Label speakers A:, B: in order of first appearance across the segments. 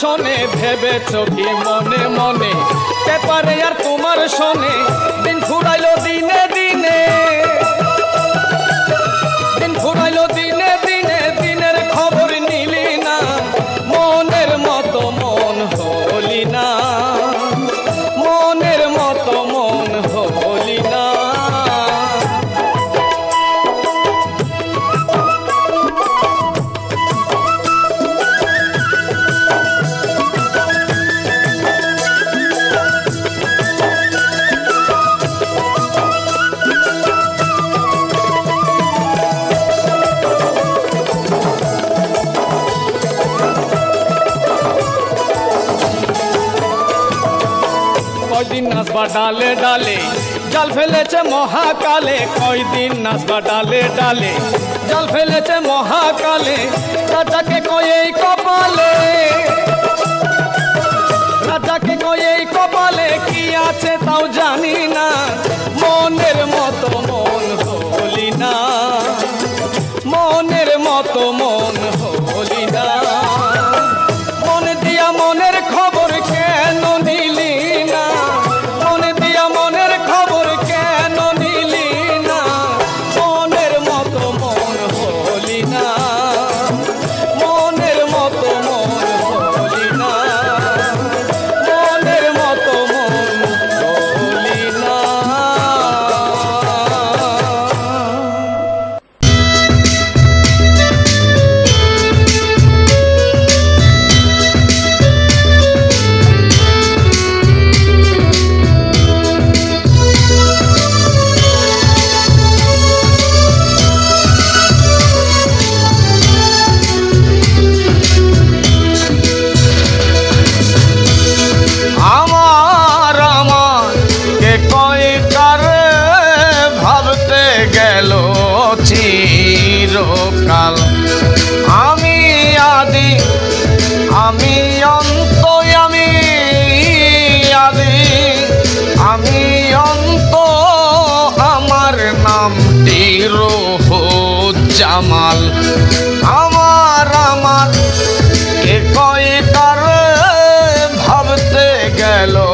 A: শোনে ভেবে চোখে মনে মনে? পেপারে আর তোমার শোনে দিন ফুরাইলো দিনে দিনে। কয়দিন নাচবা ডালে ডালে? জাল ফেলেছে মহাকালে, কয়দিন নাচবা ডালে ডালে? জাল ফেলেছে মহাকালে, রাজাকে কয়েই কপালে। রাজাকে কয়েই কপালে, কি আছে তাও জানি না।
B: আমি অন্ত আমি আদি আমি অন্ত আমার নামটি রোহ জামাল। আমার আমার, কে কয় কার ভাবতে গেল?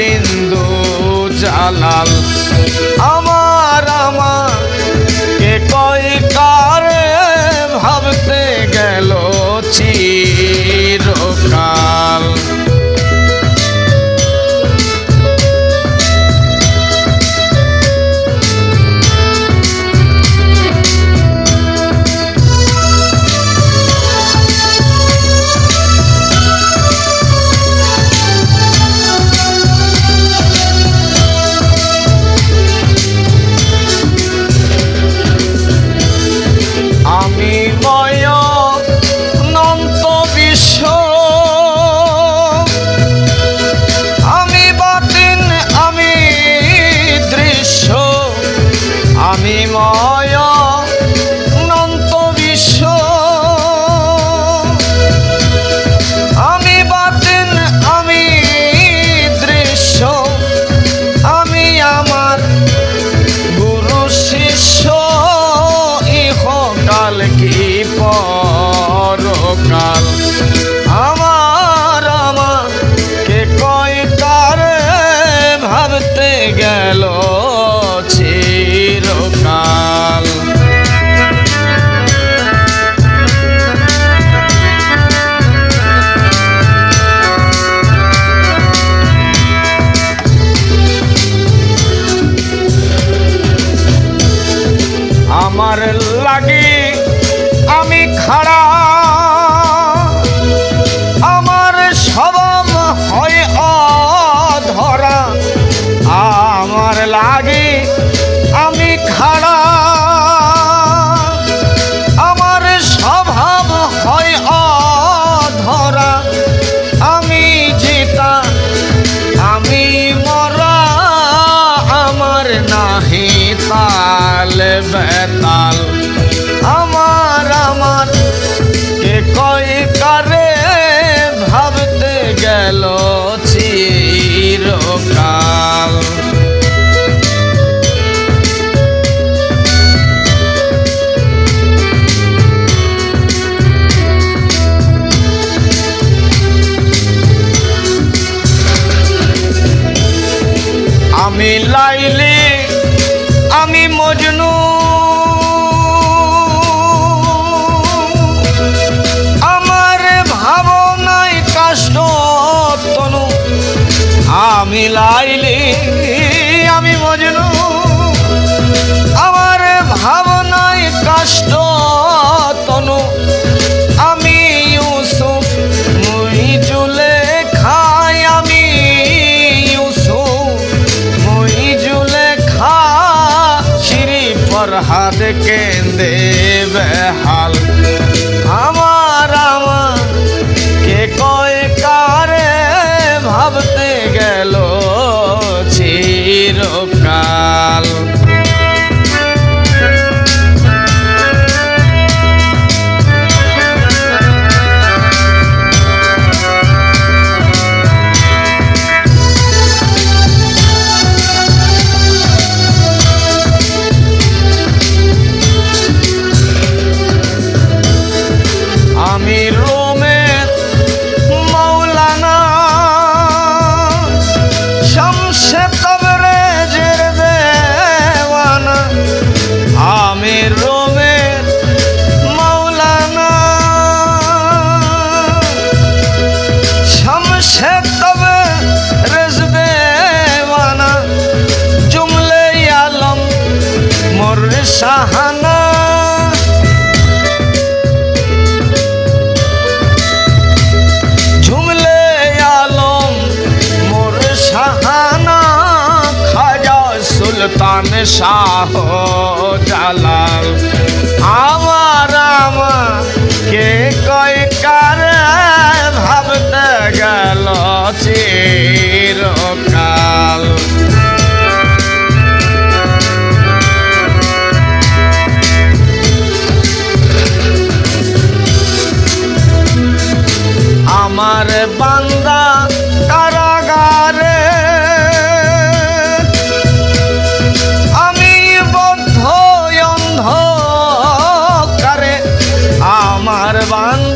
B: বিন্দু জালাল। আমার লাগে আমি খাড়া আমি লাইলি, আমি মজনু। আমার ভাবনায় কষ্ট তনু। আমি ইউসুফ মুই জুলে খাই আমি ইউসুফ। মুই জুলে খা শ্রী ফরহাদ কেন্দে বেহাল। শাহ জালাল। আমার আমার বান্দা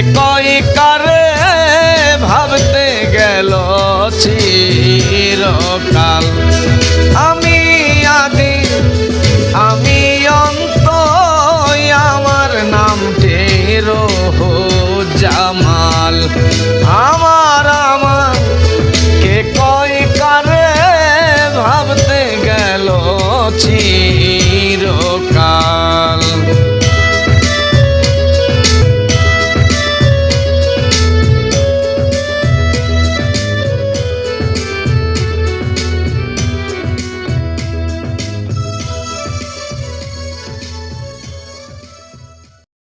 B: কে কয় কারে ভাবতে গেল চিরকাল? আমি আদি আমি অন্ত আমার নাম টেরো জামাল আমার আমার, কে কয় কারে ভাবতে গেল ছিল